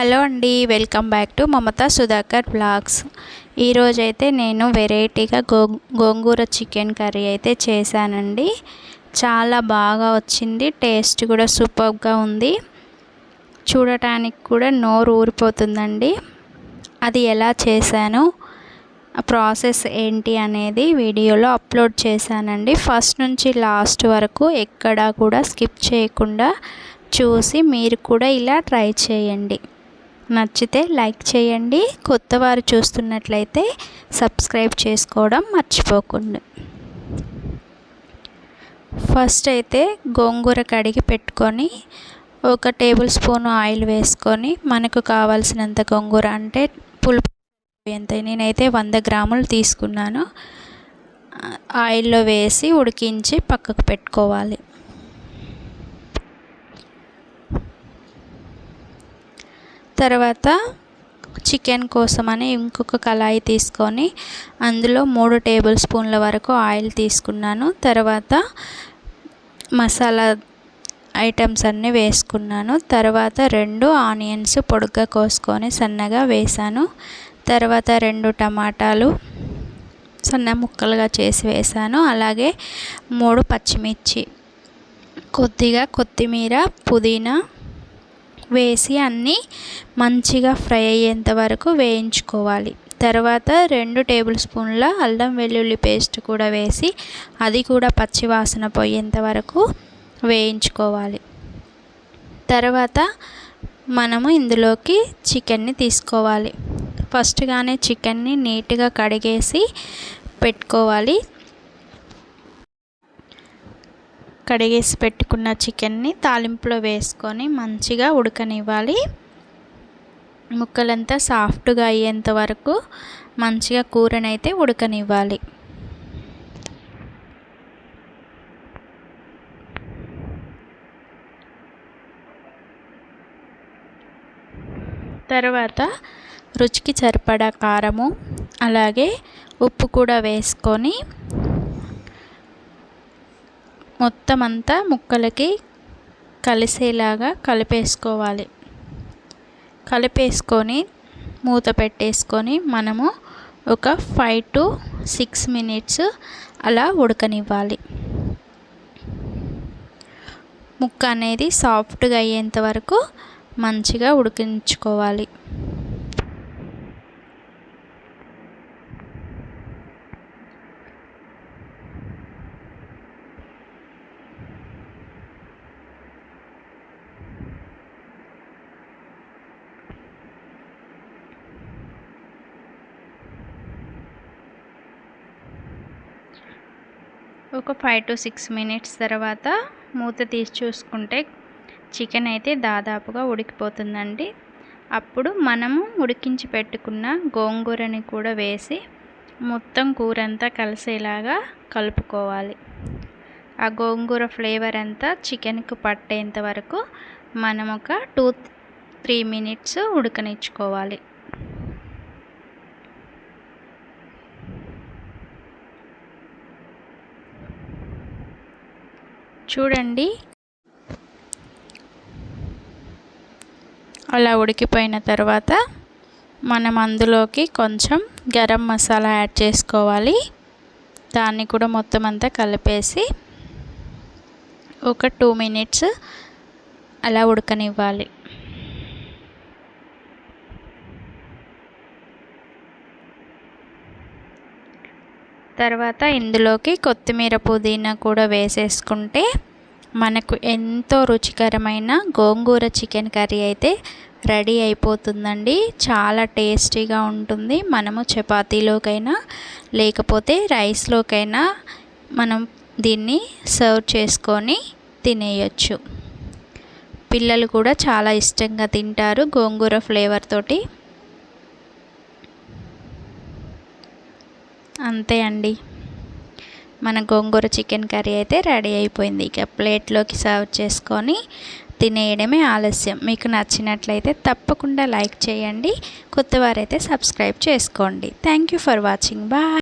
Hello అండి welcome back to Mamata Sudhakar blogs ఈరోజైతే నేను వెరైటీగా గో గోంగూర చికెన్ కర్రీ అయితే చేశానండి. చాలా బాగా వచ్చింది టేస్ట్ కూడా సూపర్గా ఉంది. చూడటానికి కూడా నోరు ఊరిపోతుందండి. అది ఎలా చేశాను ప్రాసెస్ ఏంటి అనేది వీడియోలో అప్లోడ్ చేశానండి. ఫస్ట్ నుంచి లాస్ట్ వరకు ఎక్కడా కూడా స్కిప్ చేయకుండా చూసి మీరు కూడా ఇలా ట్రై చేయండి. నచ్చితే లైక్ చేయండి. కొత్త వారు చూస్తున్నట్లయితే సబ్స్క్రైబ్ చేసుకోవడం మర్చిపోకుండా. ఫస్ట్ అయితే గోంగూర కడిగి పెట్టుకొని ఒక టేబుల్ స్పూన్ ఆయిల్ వేసుకొని మనకు కావాల్సినంత గోంగూర అంటే పులుపు ఎంత నేనైతే వంద గ్రాములు తీసుకున్నాను. ఆయిల్లో వేసి ఉడికించి పక్కకు పెట్టుకోవాలి. తర్వాత చికెన్ కోసమని ఇంకొక కళాయి తీసుకొని అందులో మూడు టేబుల్ స్పూన్ల వరకు ఆయిల్ తీసుకున్నాను. తర్వాత మసాలా ఐటమ్స్ అన్నీ వేసుకున్నాను. తర్వాత రెండు ఆనియన్స్ పొడుగ్గా కోసుకొని సన్నగా వేసాను. తర్వాత రెండు టమాటాలు సన్న ముక్కలుగా చేసి వేసాను. అలాగే మూడు పచ్చిమిర్చి కొద్దిగా కొత్తిమీర పుదీనా వేసి అన్నీ మంచిగా ఫ్రై అయ్యేంత వరకు వేయించుకోవాలి. తర్వాత రెండు టేబుల్ స్పూన్ల అల్లం వెల్లుల్లి పేస్ట్ కూడా వేసి అది కూడా పచ్చివాసన పోయేంత వరకు వేయించుకోవాలి. తర్వాత మనము ఇందులోకి చికెన్ని తీసుకోవాలి. ఫస్ట్గానే చికెన్ని నీట్గా కడిగేసి పెట్టుకోవాలి. కడిగేసి పెట్టుకున్న చికెన్ని తాలింపులో వేసుకొని మంచిగా ఉడకనివ్వాలి. ముక్కలంతా సాఫ్ట్గా అయ్యేంత వరకు మంచిగా కూరనైతే ఉడకనివ్వాలి. తర్వాత రుచికి సరిపడా కారము అలాగే ఉప్పు కూడా వేసుకొని మొత్తం అంతా ముక్కలకి కలిసేలాగా కలిపేసుకోవాలి. కలిపేసుకొని మూత పెట్టేసుకొని మనము ఒక ఫైవ్ టు సిక్స్ మినిట్స్ అలా ఉడకనివ్వాలి. ముక్క అనేది సాఫ్ట్గా అయ్యేంత వరకు మంచిగా ఉడికించుకోవాలి. ఒక ఫైవ్ టు సిక్స్ మినిట్స్ తర్వాత మూత తీసి చూసుకుంటే చికెన్ అయితే దాదాపుగా ఉడికిపోతుందండి. అప్పుడు మనము ఉడికించి పెట్టుకున్న గోంగూరని కూడా వేసి మొత్తం కూర అంతా కలిసేలాగా కలుపుకోవాలి. ఆ గోంగూర ఫ్లేవర్ అంతా చికెన్కు పట్టేంత వరకు మనం ఒక టూ త్రీ మినిట్స్ ఉడకనిచ్చుకోవాలి. చూడండి. అలా ఉడికిపోయిన తర్వాత మనం అందులోకి కొంచెం గరం మసాలా యాడ్ చేసుకోవాలి. దాన్ని కూడా మొత్తం అంతా కలిపేసి ఒక టూ మినిట్స్ అలా ఉడకనివ్వాలి. తర్వాత ఇందులోకి కొత్తిమీర పుదీనా కూడా వేసేసుకుంటే మనకు ఎంతో రుచికరమైన గోంగూర చికెన్ కర్రీ అయితే రెడీ అయిపోతుందండి. చాలా టేస్టీగా ఉంటుంది. మనము చపాతీలోకైనా లేకపోతే రైస్లోకైనా మనం దీన్ని సర్వ్ చేసుకొని తినేయచ్చు. పిల్లలు కూడా చాలా ఇష్టంగా తింటారు గోంగూర ఫ్లేవర్ తోటి. అంతే అండి. మన గోంగూర చికెన్ కర్రీ అయితే రెడీ అయిపోయింది. ఇక ప్లేట్లోకి సర్వ్ చేసుకొని తినేయడమే ఆలస్యం. మీకు నచ్చినట్లయితే తప్పకుండా లైక్ చేయండి. కొత్తవారైతే సబ్స్క్రైబ్ చేసుకోండి. Thank you for watching. Bye.